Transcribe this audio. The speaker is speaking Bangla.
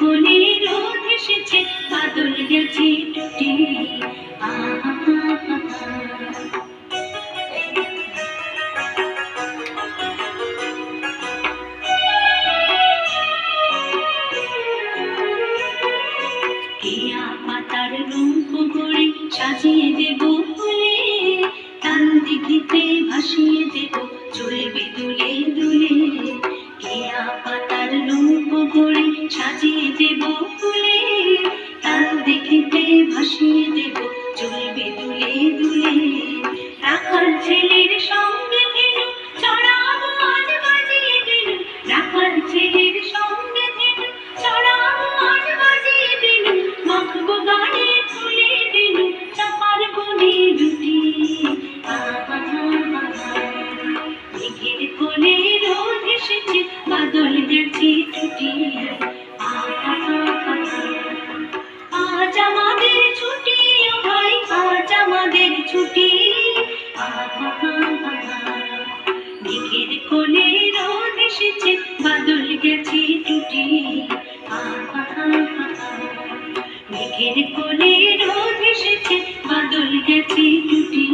কোলে রোদ এসেছে বাদল গেছে টুটি। আহা কেয়া পাতার রূপ করে সাজিয়ে দেব ফুলে? তার দেখিতে ভাসিয়ে দেব চলবে দুলে দুলে। কেয়া পাতার রূপ করে সাজিয়ে দেব ফুলে? তার দিঘিতে ভাসিয়ে দেব মেঘের কোণে এসেছে, বাদল গেছে টুটি আজ আমাদের ছুটি মেঘের কোণে রোদ এসেছে, বাদল গেছে ছুটি। মেঘের কোণে রোদ এসেছে, বাদল গেছে ছুটি।